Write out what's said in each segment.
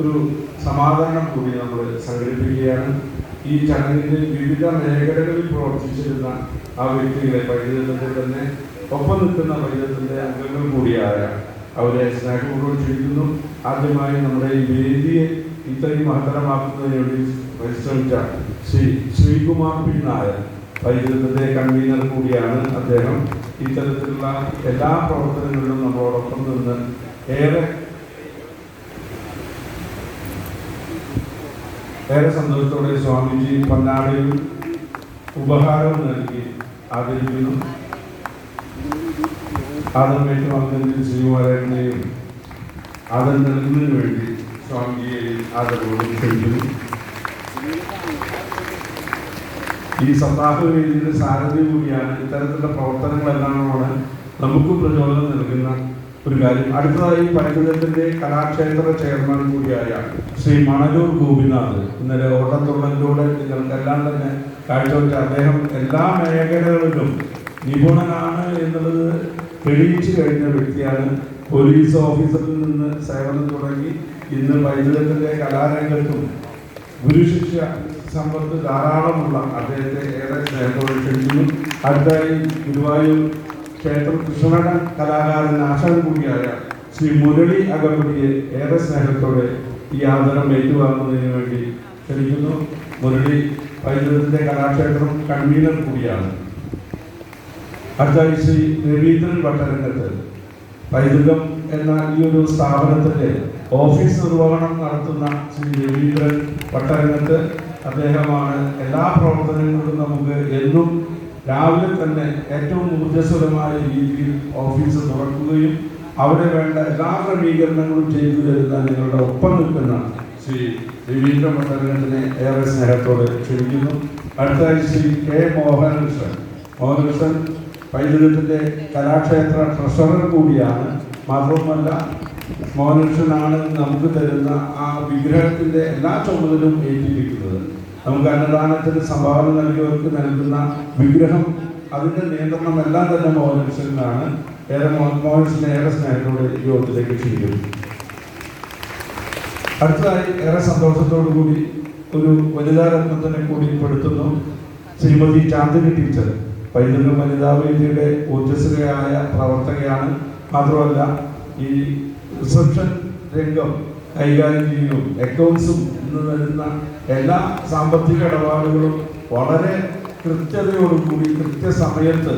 ഒരു സമാധാനം കൂടി നമ്മൾ സംഘടിപ്പിക്കുകയാണ്. ഈ ചടങ്ങിന്റെ വിവിധ മേഖലകളിൽ പ്രവർത്തിച്ചിരുന്ന ആ വ്യക്തികളെ പരിചയത്തിൽ തന്നെ ഒപ്പം നിൽക്കുന്ന പൈതൃകത്തിന്റെ അംഗങ്ങൾ കൂടിയായ അവരെ സ്നേഹപൂർവം ചെയ്യുന്നു ആദ്യമായി നമ്മുടെ ഈ വേദിയെ ഇത്രയും മഹത്തരമാക്കുന്നതിന് വേണ്ടി പരിശ്രമിച്ച ശ്രീ ശ്രീകുമാർ പി നായർ കൺവീനർ കൂടിയാണ് അദ്ദേഹം. ഇത്തരത്തിലുള്ള എല്ലാ പ്രവർത്തനങ്ങളിലും നമ്മളോടൊപ്പം നിന്ന് ഏറെ ഏറെ സന്തോഷത്തോടെ സ്വാമിജി പൊന്നാടയും ഉപഹാരവും നൽകി ആദരിക്കുന്നു. ആദമേറ്റ് വന്നതിന് ശ്രീകുമാരനെയും ആദരം നൽകുന്നതിന് വേണ്ടി സ്വാമിജിയെ ആദരവോട് ക്ഷണിക്കുന്നു. ഈ സപ്താഹ വേദിയുടെ സാരഥി കൂടിയാണ് ഇത്തരത്തിലുള്ള പ്രവർത്തനങ്ങളെല്ലാമാണ് നമുക്കും പ്രചോദനം നൽകുന്ന ഒരു കാര്യം. അടുത്തതായി പൈതൃകത്തിന്റെ കലാക്ഷേത്ര ചെയർമാൻ കൂടിയായ ശ്രീ മണലൂർ ഗോപിനാഥ്. ഇന്നലെ ഓട്ടത്തുള്ളലിലൂടെ നിങ്ങൾക്കെല്ലാം തന്നെ കാഴ്ചവെച്ച അദ്ദേഹം എല്ലാ മേഖലകളിലും നിപുണനാണ് എന്നുള്ളത് തെളിയിച്ചു കഴിഞ്ഞ വ്യക്തിയാണ്. പോലീസ് ഓഫീസറിൽ നിന്ന് സേവനം തുടങ്ങി. ഇന്ന് പൈതൃകത്തിന്റെ കലാരംഗത്തും ഗുരുശിഷ്യ സമ്പത്ത് ധാരാളമുള്ള അദ്ദേഹത്തെ ഏറെ സ്നേഹത്തോടെ ക്ഷണിക്കുന്നു. അടുത്തായി ഗുരുവായൂർ ക്ഷേത്ര കൃഷ്ണ കലാകാരൻ ആശാൻ കൂടിയായ ശ്രീ മുരളി അകമ്പടിയെ ഏറെ സ്നേഹത്തോടെ ഈ ആദരം ഏറ്റുവാങ്ങുന്നതിന് വേണ്ടി ക്ഷണിക്കുന്നു. മുരളി പൈതൃകത്തിന്റെ കലാക്ഷേത്രം കൺവീനർ കൂടിയാണ്. അടുത്തായി ശ്രീ രവീന്ദ്രൻ ഭട്ടരംഗത്ത് പൈതൃകം എന്ന ഈ ഒരു സ്ഥാപനത്തിന്റെ ഓഫീസ് നിർവഹണം നടത്തുന്ന ശ്രീ രവീന്ദ്രൻ ഭട്ടരംഗത്ത് അദ്ദേഹമാണ് എല്ലാ പ്രവർത്തനങ്ങളും നമുക്ക് എന്നും രാവിലെ തന്നെ ഏറ്റവും ഊർജസ്വലമായ രീതിയിൽ ഓഫീസ് തുറക്കുകയും അവിടെ വേണ്ട എല്ലാ ക്രമീകരണങ്ങളും ചെയ്തു തരുന്ന നിങ്ങളുടെ ഒപ്പം നിൽക്കുന്ന ശ്രീ രവീന്ദ്ര മണ്ഡലത്തിനെ ഏറെ സ്നേഹത്തോടെ ക്ഷണിക്കുന്നു. അടുത്തായി ശ്രീ കെ മോഹനകൃഷ്ണൻ. മോഹനകൃഷ്ണൻ പൈതൃകത്തിന്റെ കലാക്ഷേത്ര ട്രഷറർ കൂടിയാണ്. മാത്രവുമല്ല മോഹനകൃഷ്ണനാണ് നമുക്ക് തരുന്ന ആ വിഗ്രഹത്തിന്റെ എല്ലാ ചുമതലും ഏറ്റിരിക്കുന്നത്. നമുക്ക് അന്നദാനത്തിന് സംഭാവന നൽകിയവർക്ക് നൽകുന്ന വിഗ്രഹം അതിന്റെ നിയന്ത്രണം എല്ലാം തന്നെ മോഹനകൃഷ്ണനാണ് ഏറെ മോ- മോഹനകൃഷ്ണനെ ഏറെ സ്നേഹത്തോടെ യോഗത്തിലേക്ക് ക്ഷണിക്കുന്നു. അടുത്തതായി ഏറെ സന്തോഷത്തോടു കൂടി ഒരു വനിതാ രത്നത്തിനെ കൂടി പെടുത്തുന്നു ശ്രീമതി ചാന്ദിനി ടീച്ചർ. പൈതൃക വനിതാ വേദിയുടെ ഊർജസ്വരയായ പ്രവർത്തകയാണ്. മാത്രമല്ല ഈ റിസപ്ഷൻ രംഗം കൈകാര്യം ചെയ്യുന്നു അക്കൗണ്ട്സും ഇന്ന് വരുന്ന എല്ലാ സാമ്പത്തിക ഇടപാടുകളും വളരെ കൃത്യതയോടുകൂടി കൃത്യസമയത്ത്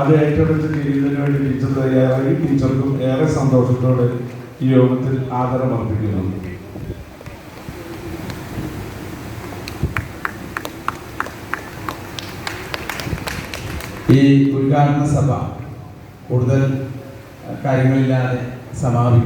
അത് ഏറ്റെടുത്ത് ചെയ്യുന്നതിന് വേണ്ടി ടീച്ചർ തയ്യാറായി. ടീച്ചർക്കും ഏറെ സന്തോഷത്തോടെ ഈ യോഗത്തിൽ ആദരം അർപ്പിക്കുന്നു ഈ ഉദ്ഘാടന സഭ കൂടുതൽ കാര്യങ്ങളില്ലാതെ സമാപിക്കും.